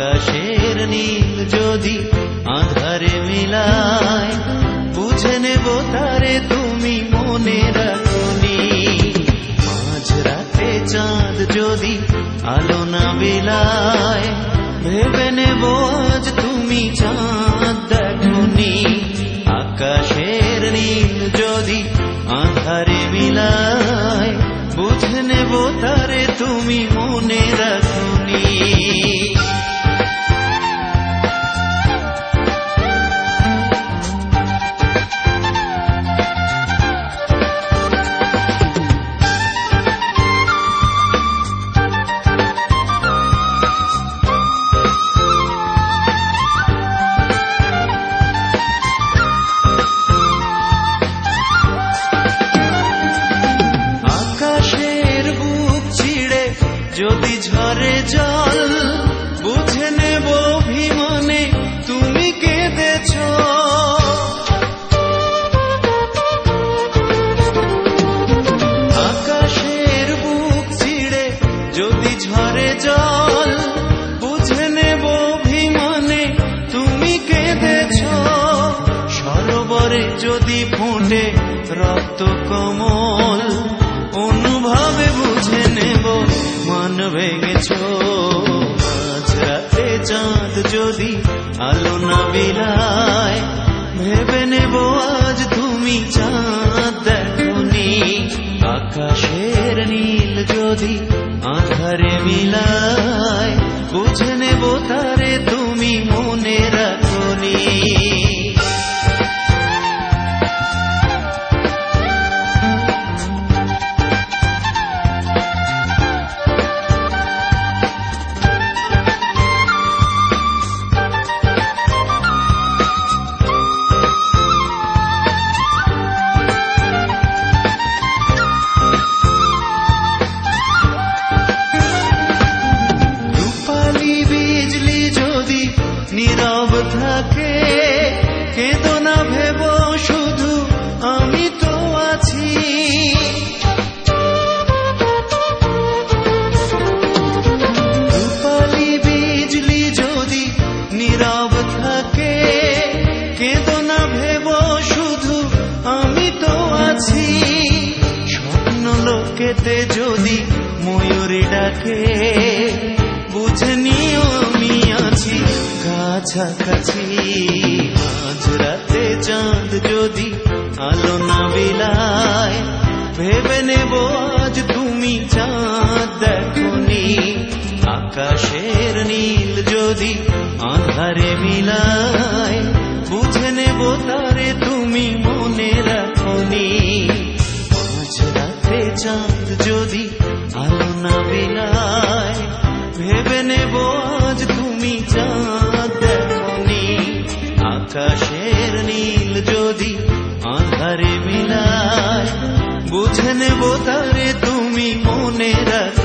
আকাশের নীল যদি আধারে মিলায়, বুঝে নেব তারে তুমি মনে রাখনি। মাঝরাতে চাঁদ যদি আলো না বিলায়, ভেবে নেব আজ তুমি চাঁদ দেখনি। আকাশের নীল যদি আধারে মিলায়, বুঝে নেব তারে তুমি মনে রাখনি। ঝরে জল, বুঝে নেব অভিমানে তুমি কেঁদেছ। আকাশের বুক ছিঁড়ে যদি ঝরে জল, বুঝে নেব অভিমানে তুমি কেঁদেছ। সরোবরে যদি ফোটে রক্ত কমল, অনুভবে বুঝে ভেঙেছ। চাঁদ যদি আলো না বিলায়, ভেবে নেব আজ তুমি চাঁদ দেখনি। আকাশের নীল যদি আধারে মিলায়, বুঝে নেব তারে তুমি নীরব থাকে, কেঁদো না ভেব, শুধু আমি তো আছি। বিজলি যদি নীরব থাকে ভেব, শুধু আমি তো আছি। যদি ময়ূরী ডাকে, বুঝে নিও আমি আছি কাছাকাছি। মাঝরাতে চাঁদ যদি আলো না বিলায়, ভেবে নেব আজ তুমি চাঁদ দেখনি। আকাশের নীল যদি আধারে মিলায়, বুঝে নেব তারে তুমি মনে রাখনি। আকাশের নীল যদি আধারে মিলায় বুঝে নেব তারে তুমি মনে রাখ।